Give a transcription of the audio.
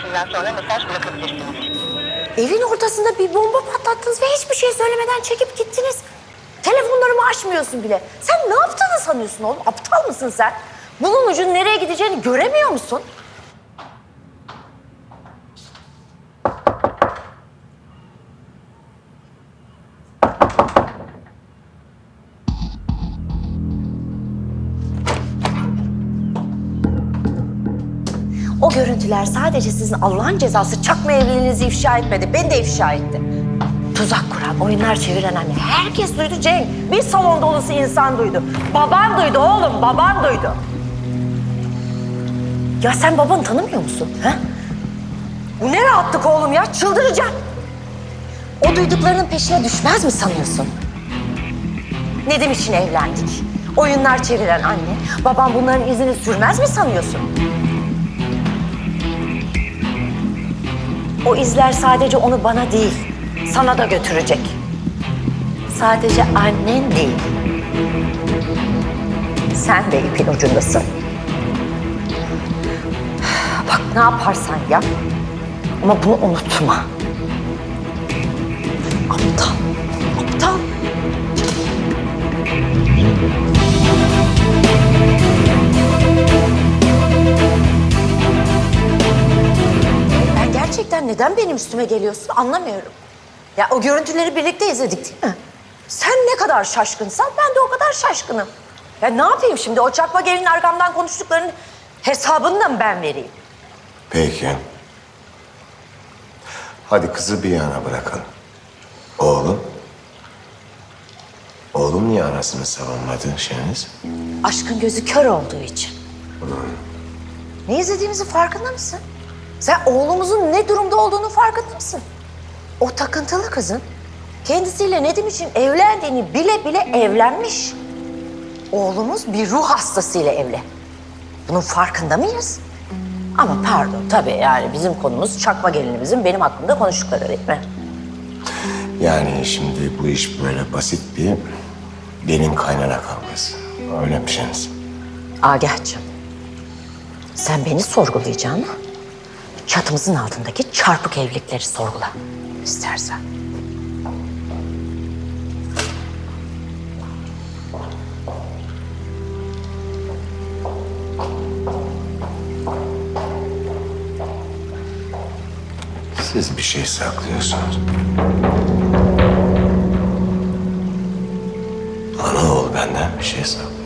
işaretinden sonra mesaj bırakabilirsiniz. Evin ortasında bir bomba patlattınız ve hiçbir şey söylemeden çekip gittiniz. Telefonlarımı açmıyorsun bile. Sen ne yaptığını sanıyorsun oğlum? Aptal mısın sen? Bunun ucun nereye gideceğini göremiyor musun? O görüntüler sadece sizin Allah'ın cezası çakma evliliğinizi ifşa etmedi. Beni de ifşa etti. Tuzak kuran, oyunlar çeviren anne. Herkes duydu Cenk. Bir salon dolusu insan duydu. Baban duydu oğlum, baban duydu. Ya sen babanı tanımıyor musun? Ha? Bu ne rahatlık oğlum ya? Çıldıracağım. O duyduklarının peşine düşmez mi sanıyorsun? Nedim için evlendik. Oyunlar çeviren anne. Babam bunların izini sürmez mi sanıyorsun? O izler sadece onu bana değil, sana da götürecek. Sadece annen değil. Sen de ipin ucundasın. Bak ne yaparsan yap. Ama bunu unutma. Neden benim üstüme geliyorsun anlamıyorum. Ya o görüntüleri birlikte izledik değil mi? Sen ne kadar şaşkınsan ben de o kadar şaşkınım. Ya ne yapayım şimdi o çakma gelin arkamdan konuştuklarının hesabını da mı ben vereyim? Peki. Hadi kızı bir yana bırakalım. Oğlum? Oğlum niye anasını savunmadı Şeniz? Aşkın gözü kör olduğu için. Ne izlediğimizin farkında mısın? Sen oğlumuzun ne durumda olduğunu farkında mısın? O takıntılı kızın kendisiyle Nedim için evlendiğini bile bile evlenmiş. Oğlumuz bir ruh hastasıyla evli. Bunun farkında mıyız? Ama pardon tabii yani bizim konumuz çakma gelinimizin benim hakkımda konuştukları değil mi? Yani şimdi bu iş böyle basit bir gelin kaynana kavgası. Öyle mi Şeniz? Agah'cığım, sen beni sorgulayacağına çatımızın altındaki çarpık evlilikleri sorgula istersen. Siz bir şey saklıyorsunuz. Ana oğul benden bir şey saklıyor.